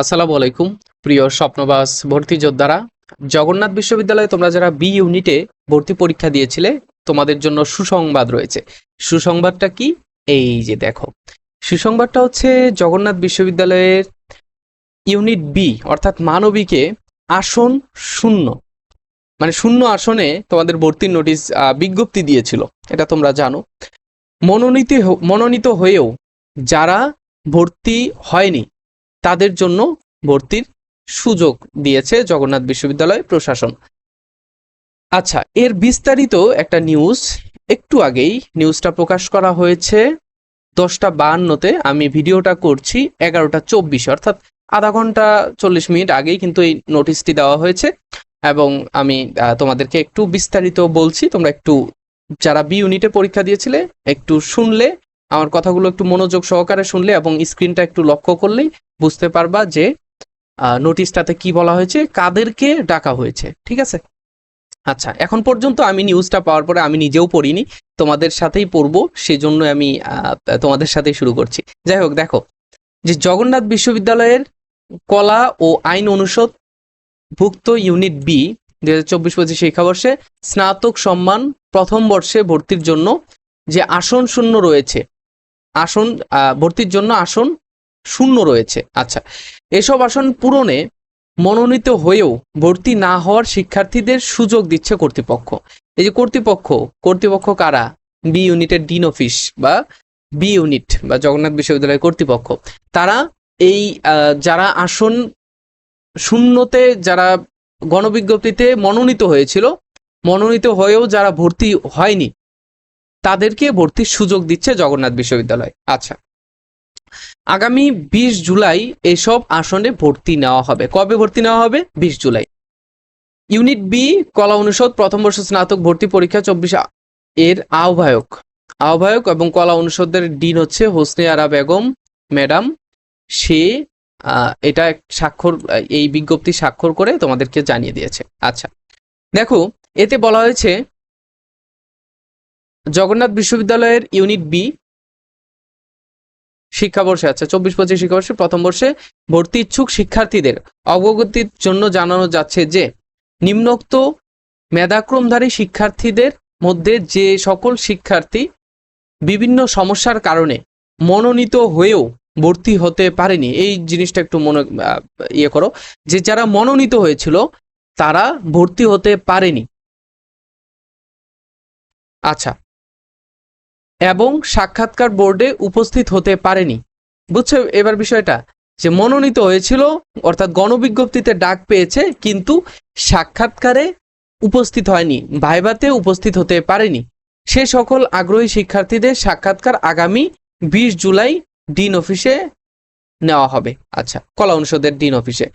আসসালামু আলাইকুম, প্রিয় স্বপ্নবাস ভর্তি যোদ্ধারা। জগন্নাথ বিশ্ববিদ্যালয়ে তোমরা যারা বি ইউনিটে ভর্তি পরীক্ষা দিয়েছিলে, তোমাদের জন্য সুসংবাদ রয়েছে। সুসংবাদটা কি? এই যে দেখো। সুসংবাদটা হচ্ছে জগন্নাথ বিশ্ববিদ্যালয়ের ইউনিট বি অর্থাৎ মানবিকে আসন শূন্য। মানে শূন্য আসনে তোমাদের ভর্তির নোটিশ বিজ্ঞপ্তি দিয়েছিল। এটা তোমরা জানো। মনোনীত মনোনীত হয়েও যারা ভর্তি হয়নি তাদের জন্য ভর্তির সুযোগ দিয়েছে জগন্নাথ বিশ্ববিদ্যালয় প্রশাসন। আচ্ছা এর বিস্তারিত একটা নিউজ একটু আগেই নিউজটা প্রকাশ করা হয়েছে। দশটা বাহান্নতে আমি ভিডিওটা করছি, এগারোটা চব্বিশ, অর্থাৎ আধা ঘণ্টা চল্লিশ মিনিট আগেই কিন্তু এই নোটিশটি দেওয়া হয়েছে। এবং আমি তোমাদেরকে একটু বিস্তারিত বলছি, তোমরা একটু যারা বি ইউনিটে পরীক্ষা দিয়েছিলে, একটু শুনলে আমার কথাগুলো একটু মনোযোগ সহকারে শুনলে এবং স্ক্রিনটা একটু লক্ষ্য করলেই বুঝতে পারবা যে নোটিশটাতে কি বলা হয়েছে, কাদেরকে ডাকা হয়েছে, ঠিক আছে? আচ্ছা এখন পর্যন্ত আমি নিউজটা পাওয়ার পরে আমি নিজেও পড়িনি, তোমাদের সাথেই পড়ব সেজন্য আমি তোমাদের সাথেই শুরু করছি। যাই হোক, দেখো, যে জগন্নাথ বিশ্ববিদ্যালয়ের কলা ও আইন অনুষদ ভুক্ত ইউনিট বি দুই হাজার চব্বিশ পঁচিশ শিক্ষাবর্ষে স্নাতক সম্মান প্রথম বর্ষে ভর্তির জন্য যে আসন শূন্য রয়েছে আসন ভর্তির জন্য আসন শূন্য রয়েছে। আচ্ছা এসব আসন পূরণে মনোনীত হয়েও ভর্তি না হওয়ার শিক্ষার্থীদের সুযোগ দিচ্ছে কর্তৃপক্ষ। এই যে কর্তৃপক্ষ কর্তৃপক্ষ কারা? বি ইউনিটের ডিন অফিস বা বি ইউনিট বা জগন্নাথ বিশ্ববিদ্যালয়ের কর্তৃপক্ষ। তারা এই যারা আসন শূন্যতে যারা গণবিজ্ঞপ্তিতে মনোনীত হয়েছিল, মনোনীত হয়েও যারা ভর্তি হয়নি তাদেরকে ভর্তির সুযোগ দিচ্ছে জগন্নাথ বিশ্ববিদ্যালয়। আচ্ছা। আগামী বিশ জুলাই এসব আসনে ভর্তি নেওয়া হবে। কবে ভর্তি নেওয়া হবে? বিশ জুলাই। ইউনিট বি, কলা অনুষদ, প্রথম বর্ষ স্নাতক, ভর্তি পরীক্ষা চব্বিশ এর আহ্বায়ক। আহ্বায়ক এবং কলা অনুষদের ডিন হচ্ছে হোসনে আরা বেগম, ম্যাডাম। সে এটা স্বাক্ষর, এই বিজ্ঞপ্তি স্বাক্ষর করে তোমাদেরকে জানিয়ে দিয়েছে। আচ্ছা। দেখো, এতে বলা হয়েছে জগন্নাথ বিশ্ববিদ্যালয়ের ইউনিট বি শিক্ষাবর্ষে আচ্ছা চব্বিশ পঁচিশ শিক্ষাবর্ষে প্রথম বর্ষে ভর্তি ইচ্ছুক শিক্ষার্থীদের অগ্রগতির জন্য জানানো যাচ্ছে যে, নিম্নোক্ত মেধাক্রমধারী শিক্ষার্থীদের মধ্যে যে সকল শিক্ষার্থী বিভিন্ন সমস্যার কারণে মনোনীত হয়েও ভর্তি হতে পারেনি, এই জিনিসটা একটু মনে ইয়ে করো, যে যারা মনোনীত হয়েছিল তারা ভর্তি হতে পারেনি। আচ্ছা এবং সাক্ষাৎকার বোর্ডে উপস্থিত হতে পারেনি। বুঝছ এবার বিষয়টা? যে মনোনীত হয়েছিল, অর্থাৎ গণবিজ্ঞপ্তিতে ডাক পেয়েছে, কিন্তু সাক্ষাৎকারে উপস্থিত হয়নি, ভাইভাতে উপস্থিত হতে পারেনি। সে সকল আগ্রহী শিক্ষার্থীদের সাক্ষাৎকার আগামী বিশ জুলাই ডিন অফিসে নেওয়া হবে। আচ্ছা কলা অনুষদের ডিন অফিসে।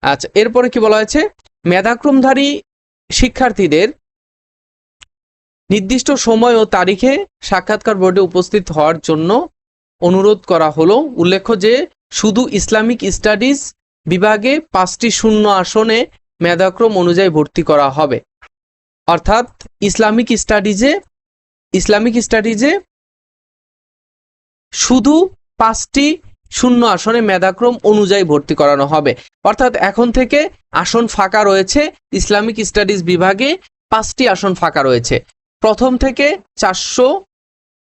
আচ্ছা এরপরে কি বলা হয়েছে? মেধাক্রমধারী শিক্ষার্থীদের নির্দিষ্ট সময় ও তারিখে সাক্ষাৎকার বোর্ডে উপস্থিত হওয়ার জন্য অনুরোধ করা হলো। উল্লেখ্য যে, শুধু ইসলামিক স্টাডিজ বিভাগে পাঁচটি শূন্য আসনে মেধাক্রম অনুযায়ী ভর্তি করা হবে। অর্থাৎ ইসলামিক স্টাডিজে ইসলামিক স্টাডিজে শুধু পাঁচটি শূন্য আসনে মেধাক্রম অনুযায়ী ভর্তি করানো হবে। অর্থাৎ এখন থেকে আসন ফাঁকা রয়েছে। ইসলামিক স্টাডিজ বিভাগে পাঁচটি আসন ফাঁকা রয়েছে। প্রথম থেকে চারশো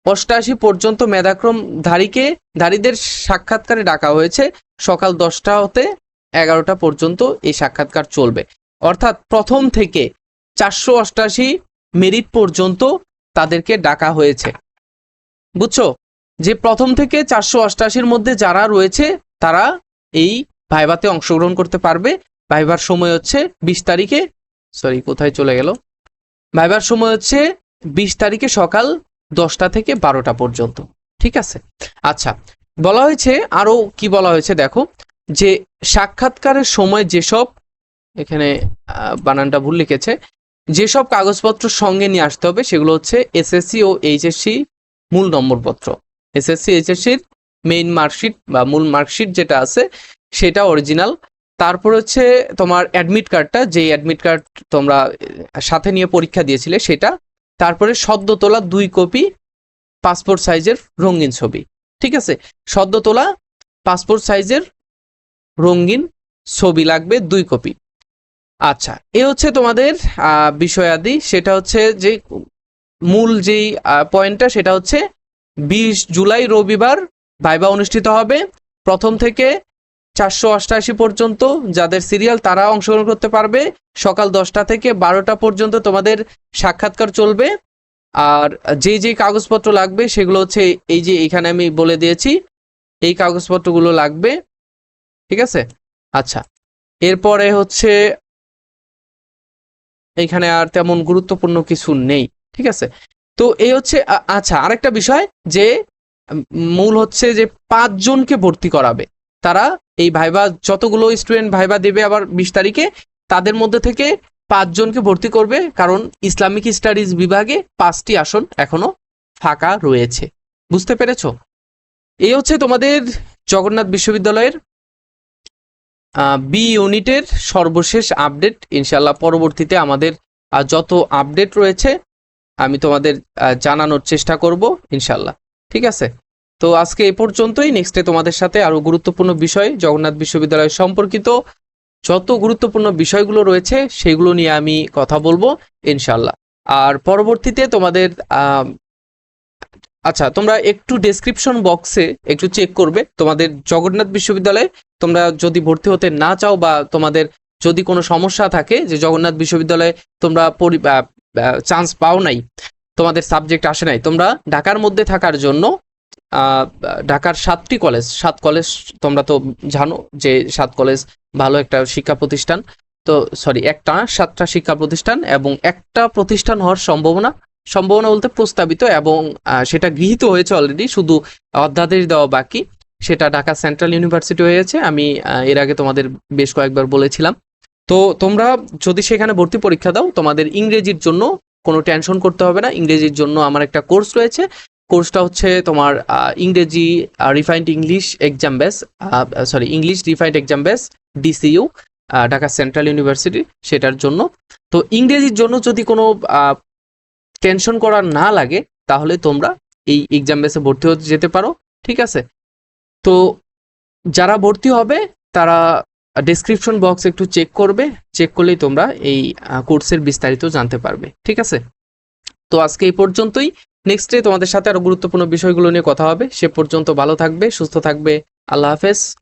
অষ্টাশি পর্যন্ত মেধাক্রম ধারীকে, ধারীদের সাক্ষাৎকারে ডাকা হয়েছে। সকাল দশটা হতে এগারোটা পর্যন্ত এই সাক্ষাৎকার চলবে। অর্থাৎ প্রথম থেকে চারশো অষ্টাশি মেরিট পর্যন্ত তাদেরকে ডাকা হয়েছে। বুঝছ? যে প্রথম থেকে চারশো অষ্টাশির মধ্যে যারা রয়েছে, তারা এই ভাইভাতে অংশগ্রহণ করতে পারবে। ভাইবার সময় হচ্ছে বিশ তারিখে। সরি, কোথায় চলে গেল? ভাইবার সময় হচ্ছে বিশ তারিখে সকাল দশটা থেকে বারোটা পর্যন্ত। ঠিক আছে? আচ্ছা বলা হয়েছে আরও কি বলা হয়েছে দেখো, যে সাক্ষাৎকারের সময় যেসব, এখানে বানানটা ভুল লিখেছে, যেসব কাগজপত্র সঙ্গে নিয়ে আসতে হবে সেগুলো হচ্ছে এসএসসি ও এইচএসসি মূল নম্বরপত্র। এসএসসি এইচএসসির মেইন মার্কশিট বা মূল মার্কশিট যেটা আছে, সেটা অরিজিনাল তারপর হচ্ছে তোমার অ্যাডমিট কার্ডটা যে অ্যাডমিট কার্ড তোমরা সাথে নিয়ে পরীক্ষা দিয়েছিলে, সেটা তারপরে সদ্য তোলা দুই কপি পাসপোর্ট সাইজের রঙিন ছবি। ঠিক আছে? সদ্য তোলা পাসপোর্ট সাইজের রঙিন ছবি লাগবে দুই কপি। আচ্ছা এ হচ্ছে তোমাদের বিষয়াদি। সেটা হচ্ছে যে মূল যেই পয়েন্টটা সেটা হচ্ছে বিশ জুলাই রবিবার ভাইবা অনুষ্ঠিত হবে। প্রথম থেকে চারশো অষ্টাশি পর্যন্ত যাদের সিরিয়াল তারা অংশগ্রহণ করতে পারবে। সকাল দশটা থেকে বারোটা পর্যন্ত তোমাদের সাক্ষাৎকার চলবে। আর যেই যেই কাগজপত্র লাগবে সেগুলো হচ্ছে এই যে এখানে আমি বলে দিয়েছি, এই কাগজপত্রগুলো লাগবে। ঠিক আছে? আচ্ছা। এরপরে হচ্ছে এখানে আর তেমন গুরুত্বপূর্ণ কিছু নেই। ঠিক আছে? তো এই হচ্ছে আচ্ছা আরেকটা বিষয় যে মূল হচ্ছে যে পাঁচজনকে ভর্তি করাবে। তারা এই ভাইবা যতগুলো স্টুডেন্ট ভাইবা দেবে আবার বিশ তারিখে, তাদের মধ্যে থেকে পাঁচজনকে ভর্তি করবে, কারণ ইসলামিক স্টাডিজ বিভাগে পাঁচটি আসন এখনও ফাঁকা রয়েছে। বুঝতে পেরেছ? এই হচ্ছে তোমাদের জগন্নাথ বিশ্ববিদ্যালয়ের বি ইউনিটের সর্বশেষ আপডেট ইনশাল্লাহ পরবর্তীতে আমাদের যত আপডেট রয়েছে, আমি তোমাদের জানানোর চেষ্টা করব ইনশাল্লাহ ঠিক আছে? তো আজকে এ পর্যন্তই। নেক্সটে তোমাদের সাথে আরও গুরুত্বপূর্ণ বিষয়, জগন্নাথ বিশ্ববিদ্যালয় সম্পর্কিত যত গুরুত্বপূর্ণ বিষয়গুলো রয়েছে, সেগুলো নিয়ে আমি কথা বলব ইনশাল্লাহ আর পরবর্তীতে তোমাদের আচ্ছা তোমরা একটু ডেসক্রিপশন বক্সে একটু চেক করবে। তোমাদের জগন্নাথ বিশ্ববিদ্যালয়ে তোমরা যদি ভর্তি হতে না চাও বা তোমাদের যদি কোনো সমস্যা থাকে যে জগন্নাথ বিশ্ববিদ্যালয়ে তোমরা চান্স পাও নাই, তোমাদের সাবজেক্ট আসে নাই, তোমরা ঢাকার মধ্যে থাকার জন্য ঢাকার সাতটি কলেজ সাত কলেজ তোমরা তো জানো যে সাত কলেজ ভালো একটা শিক্ষা প্রতিষ্ঠান। তো সরি একটা, সাতটা শিক্ষা প্রতিষ্ঠান এবং একটা প্রতিষ্ঠান হওয়ার সম্ভাবনা সম্ভাবনা বলতে প্রস্তাবিত এবং সেটা গৃহীত হয়েছে অলরেডি শুধু অধ্যাদেশ দেওয়া বাকি। সেটা ঢাকা সেন্ট্রাল ইউনিভার্সিটি হয়েছে, আমি এর আগে তোমাদের বেশ কয়েকবার বলেছিলাম। তো তোমরা যদি সেখানে ভর্তি পরীক্ষা দাও, তোমাদের ইংরেজির জন্য কোনো টেনশন করতে হবে না। ইংরেজির জন্য আমার একটা কোর্স রয়েছে কোর্সটা হচ্ছে তোমার ইংরেজি refined English exam base sorry English refined exam base DCU Dhaka central university সেটার জন্য। তো ইংরেজির জন্য যদি কোনো টেনশন করা না লাগে, তাহলে তোমরা এই এক্সাম বেসে ভর্তি হতে যেতে পারো, ঠিক আছে? তো যারা ভর্তি হবে, তারা ডেসক্রিপশন বক্স একটু চেক করবে চেক করলেই তোমরা এই কোর্সের বিস্তারিত জানতে পারবে, ঠিক আছে? তো আজকে এই পর্যন্তই। নেক্সটে তোমাদের সাথে আরও গুরুত্বপূর্ণ বিষয়গুলো নিয়ে কথা হবে। সে পর্যন্ত ভালো থাকবে, সুস্থ থাকবে। আল্লাহ হাফেজ।